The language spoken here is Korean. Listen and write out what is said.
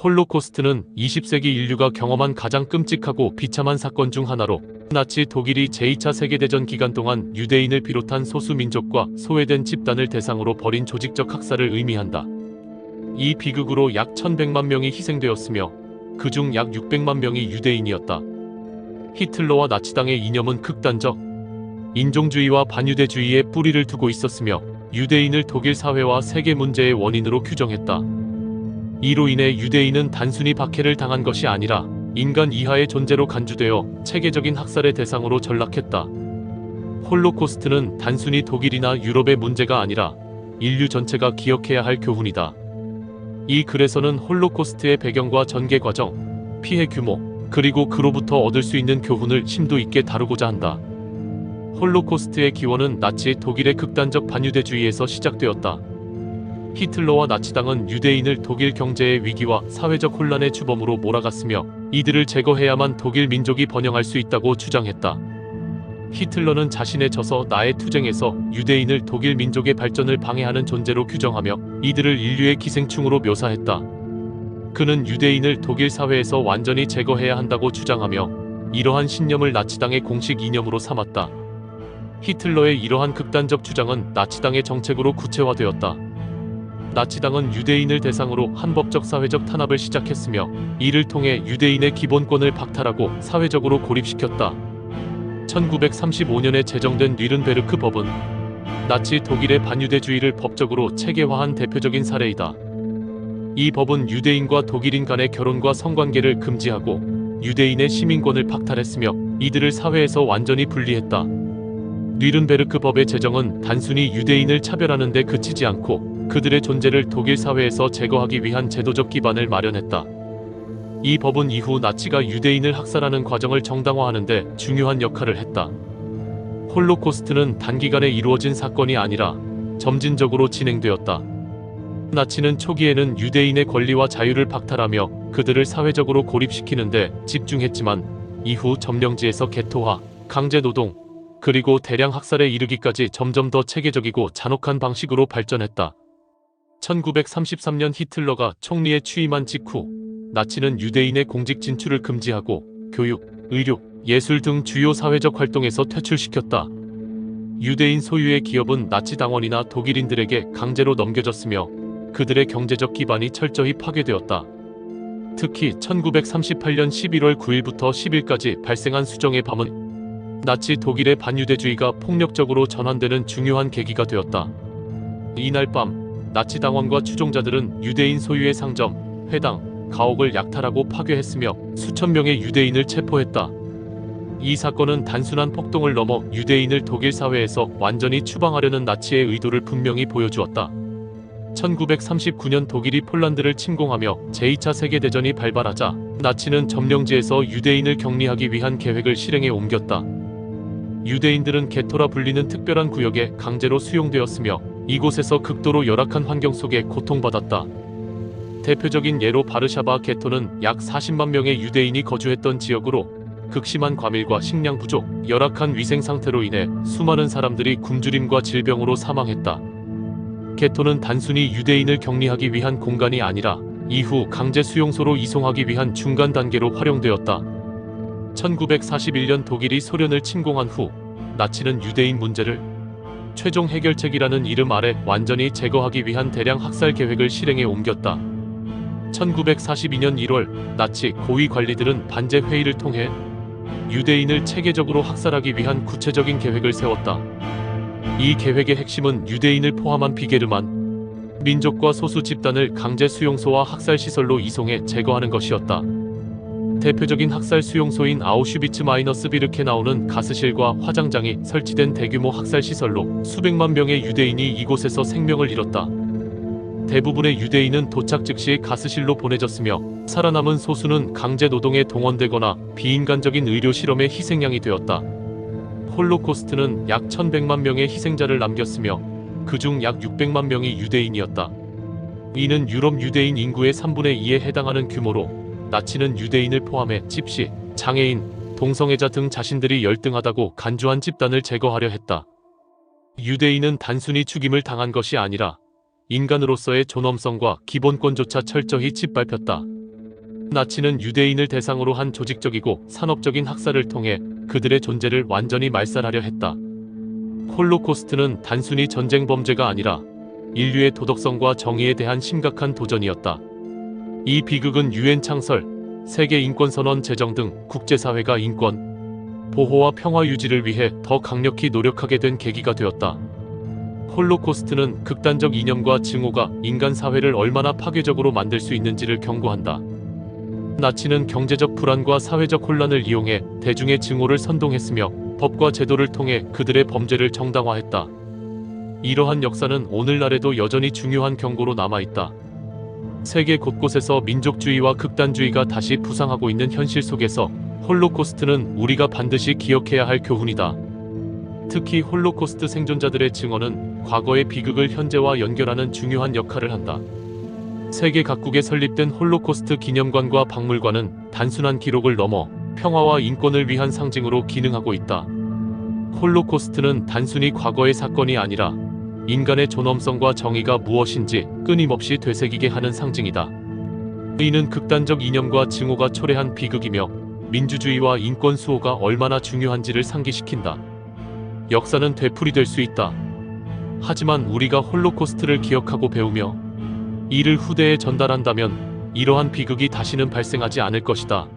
홀로코스트는 20세기 인류가 경험한 가장 끔찍하고 비참한 사건 중 하나로 나치 독일이 제2차 세계대전 기간 동안 유대인을 비롯한 소수 민족과 소외된 집단을 대상으로 벌인 조직적 학살을 의미한다. 이 비극으로 약 1100만 명이 희생되었으며 그중 약 600만 명이 유대인이었다. 히틀러와 나치당의 이념은 극단적 인종주의와 반유대주의에 뿌리를 두고 있었으며 유대인을 독일 사회와 세계 문제의 원인으로 규정했다. 이로 인해 유대인은 단순히 박해를 당한 것이 아니라 인간 이하의 존재로 간주되어 체계적인 학살의 대상으로 전락했다. 홀로코스트는 단순히 독일이나 유럽의 문제가 아니라 인류 전체가 기억해야 할 교훈이다. 이 글에서는 홀로코스트의 배경과 전개 과정, 피해 규모, 그리고 그로부터 얻을 수 있는 교훈을 심도 있게 다루고자 한다. 홀로코스트의 기원은 나치 독일의 극단적 반유대주의에서 시작되었다. 히틀러와 나치당은 유대인을 독일 경제의 위기와 사회적 혼란의 주범으로 몰아갔으며 이들을 제거해야만 독일 민족이 번영할 수 있다고 주장했다. 히틀러는 자신의 저서 나의 투쟁에서 유대인을 독일 민족의 발전을 방해하는 존재로 규정하며 이들을 인류의 기생충으로 묘사했다. 그는 유대인을 독일 사회에서 완전히 제거해야 한다고 주장하며 이러한 신념을 나치당의 공식 이념으로 삼았다. 히틀러의 이러한 극단적 주장은 나치당의 정책으로 구체화되었다. 나치당은 유대인을 대상으로 한법적 사회적 탄압을 시작했으며 이를 통해 유대인의 기본권을 박탈하고 사회적으로 고립시켰다. 1935년에 제정된 뉘른베르크 법은 나치 독일의 반유대주의를 법적으로 체계화한 대표적인 사례이다. 이 법은 유대인과 독일인 간의 결혼과 성관계를 금지하고 유대인의 시민권을 박탈했으며 이들을 사회에서 완전히 분리했다. 뉘른베르크 법의 제정은 단순히 유대인을 차별하는 데 그치지 않고 그들의 존재를 독일 사회에서 제거하기 위한 제도적 기반을 마련했다. 이 법은 이후 나치가 유대인을 학살하는 과정을 정당화하는 데 중요한 역할을 했다. 홀로코스트는 단기간에 이루어진 사건이 아니라 점진적으로 진행되었다. 나치는 초기에는 유대인의 권리와 자유를 박탈하며 그들을 사회적으로 고립시키는데 집중했지만 이후 점령지에서 개토화, 강제노동, 그리고 대량 학살에 이르기까지 점점 더 체계적이고 잔혹한 방식으로 발전했다. 1933년 히틀러가 총리에 취임한 직후 나치는 유대인의 공직 진출을 금지하고 교육, 의료, 예술 등 주요 사회적 활동에서 퇴출시켰다. 유대인 소유의 기업은 나치 당원이나 독일인들에게 강제로 넘겨졌으며 그들의 경제적 기반이 철저히 파괴되었다. 특히 1938년 11월 9일부터 10일까지 발생한 수정의 밤은 나치 독일의 반유대주의가 폭력적으로 전환되는 중요한 계기가 되었다. 이날 밤 나치 당원과 추종자들은 유대인 소유의 상점, 회당, 가옥을 약탈하고 파괴했으며 수천 명의 유대인을 체포했다. 이 사건은 단순한 폭동을 넘어 유대인을 독일 사회에서 완전히 추방하려는 나치의 의도를 분명히 보여주었다. 1939년 독일이 폴란드를 침공하며 제2차 세계대전이 발발하자 나치는 점령지에서 유대인을 격리하기 위한 계획을 실행에 옮겼다. 유대인들은 게토라 불리는 특별한 구역에 강제로 수용되었으며 이곳에서 극도로 열악한 환경 속에 고통받았다. 대표적인 예로 바르샤바 게토는 약 40만 명의 유대인이 거주했던 지역으로 극심한 과밀과 식량 부족, 열악한 위생 상태로 인해 수많은 사람들이 굶주림과 질병으로 사망했다. 게토는 단순히 유대인을 격리하기 위한 공간이 아니라 이후 강제 수용소로 이송하기 위한 중간 단계로 활용되었다. 1941년 독일이 소련을 침공한 후 나치는 유대인 문제를 최종 해결책이라는 이름 아래 완전히 제거하기 위한 대량 학살 계획을 실행에 옮겼다. 1942년 1월 나치 고위 관리들은 반제 회의를 통해 유대인을 체계적으로 학살하기 위한 구체적인 계획을 세웠다. 이 계획의 핵심은 유대인을 포함한 비게르만 민족과 소수 집단을 강제 수용소와 학살 시설로 이송해 제거하는 것이었다. 대표적인 학살 수용소인 아우슈비츠 마이너스 비르케 나오는 가스실과 화장장이 설치된 대규모 학살 시설로 수백만 명의 유대인이 이곳에서 생명을 잃었다. 대부분의 유대인은 도착 즉시 가스실로 보내졌으며 살아남은 소수는 강제 노동에 동원되거나 비인간적인 의료 실험의 희생양이 되었다. 홀로코스트는 약 1100만 명의 희생자를 남겼으며 그중 약 600만 명이 유대인이었다. 이는 유럽 유대인 인구의 3분의 2에 해당하는 규모로 나치는 유대인을 포함해 집시, 장애인, 동성애자 등 자신들이 열등하다고 간주한 집단을 제거하려 했다. 유대인은 단순히 죽임을 당한 것이 아니라 인간으로서의 존엄성과 기본권조차 철저히 짓밟혔다. 나치는 유대인을 대상으로 한 조직적이고 산업적인 학살을 통해 그들의 존재를 완전히 말살하려 했다. 홀로코스트는 단순히 전쟁 범죄가 아니라 인류의 도덕성과 정의에 대한 심각한 도전이었다. 이 비극은 유엔 창설, 세계 인권 선언 제정 등 국제사회가 인권, 보호와 평화 유지를 위해 더 강력히 노력하게 된 계기가 되었다. 홀로코스트는 극단적 이념과 증오가 인간 사회를 얼마나 파괴적으로 만들 수 있는지를 경고한다. 나치는 경제적 불안과 사회적 혼란을 이용해 대중의 증오를 선동했으며 법과 제도를 통해 그들의 범죄를 정당화했다. 이러한 역사는 오늘날에도 여전히 중요한 경고로 남아있다. 세계 곳곳에서 민족주의와 극단주의가 다시 부상하고 있는 현실 속에서 홀로코스트는 우리가 반드시 기억해야 할 교훈이다. 특히 홀로코스트 생존자들의 증언은 과거의 비극을 현재와 연결하는 중요한 역할을 한다. 세계 각국에 설립된 홀로코스트 기념관과 박물관은 단순한 기록을 넘어 평화와 인권을 위한 상징으로 기능하고 있다. 홀로코스트는 단순히 과거의 사건이 아니라 인간의 존엄성과 정의가 무엇인지 끊임없이 되새기게 하는 상징이다. 이는 극단적 이념과 증오가 초래한 비극이며 민주주의와 인권 수호가 얼마나 중요한지를 상기시킨다. 역사는 되풀이될 수 있다. 하지만 우리가 홀로코스트를 기억하고 배우며 이를 후대에 전달한다면 이러한 비극이 다시는 발생하지 않을 것이다.